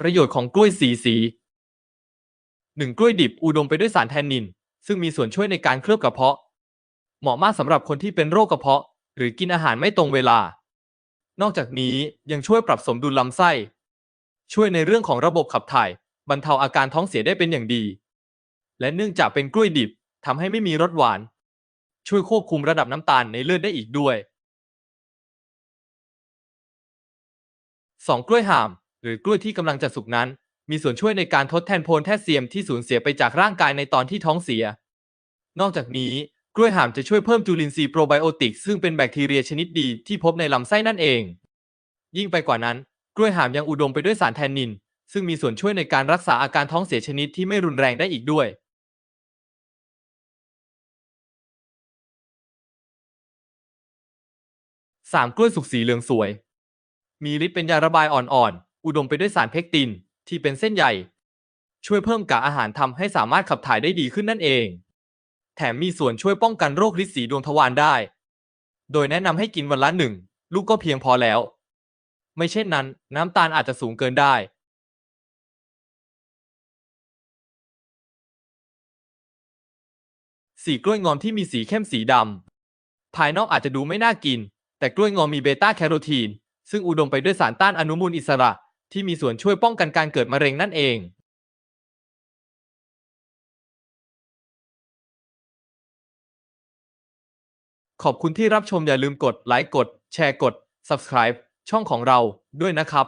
ประโยชน์ของกล้วยสีสี 1. กล้วยดิบอุดมไปด้วยสารแทนนิน ซึ่งมีส่วนช่วยในการเคลือบกระเพาะ เหมาะมากสำหรับคนที่เป็นโรคกระเพาะ หรือกินอาหารไม่ตรงเวลา นอกจากนี้ยังช่วยปรับสมดุลลำไส้ ช่วยในเรื่องของระบบขับถ่าย บรรเทาอาการท้องเสียได้เป็นอย่างดี และเนื่องจากเป็นกล้วยดิบทำให้ไม่มีรสหวาน ช่วยควบคุมระดับน้ำตาลในเลือดได้อีกด้วย 2. กล้วยห่าม รือกล้วยที่กำลังจะสุกนั้น มีส่วนช่วยในการทดแทนโพลแทสเซียมที่สูญเสียไปจากร่างกายในตอนที่ท้องเสีย นอกจากนี้กล้วยห่ามจะช่วยเพิ่มจุลินทรีย์โปรไบโอติกซึ่งเป็นแบคทีเรียชนิดดีที่พบในลำไส้นั่นเอง ยิ่งไปกว่านั้น กล้วยห่ามยังอุดมไปด้วยสารแทนนิน ซึ่งมีส่วนช่วยในการรักษาอาการท้องเสียชนิดที่ไม่รุนแรงได้อีกด้วย 3. กล้วยสุกสีเหลืองสวย มีฤทธิ์เป็นยาระบายอ่อนๆ อุดมไปด้วยสารเพกตินที่เป็นเส้นใยช่วยเพิ่มกากอาหารทำให้สามารถขับถ่ายได้ดีขึ้นนั่นเอง แถมมีส่วนช่วยป้องกันโรคฤทธิ์สีดวงทวารได้ โดยแนะนำให้กินวันละหนึ่งลูกก็เพียงพอแล้ว ไม่เช่นนั้น น้ำตาลอาจจะสูงเกินได้ สีกล้วยงอมที่มีสีเข้มสีดำภายนอกอาจจะดูไม่น่ากิน แต่กล้วยงอมมีเบต้าแคโรทีน ซึ่งอุดมไปด้วยสารต้านอนุมูลอิสระ ที่มีส่วนช่วยป้องกันการเกิดมะเร็งนั่นเองขอบคุณที่รับชมอย่าลืมกดไลค์กด แชร์กด subscribe ช่องของเราด้วยนะครับ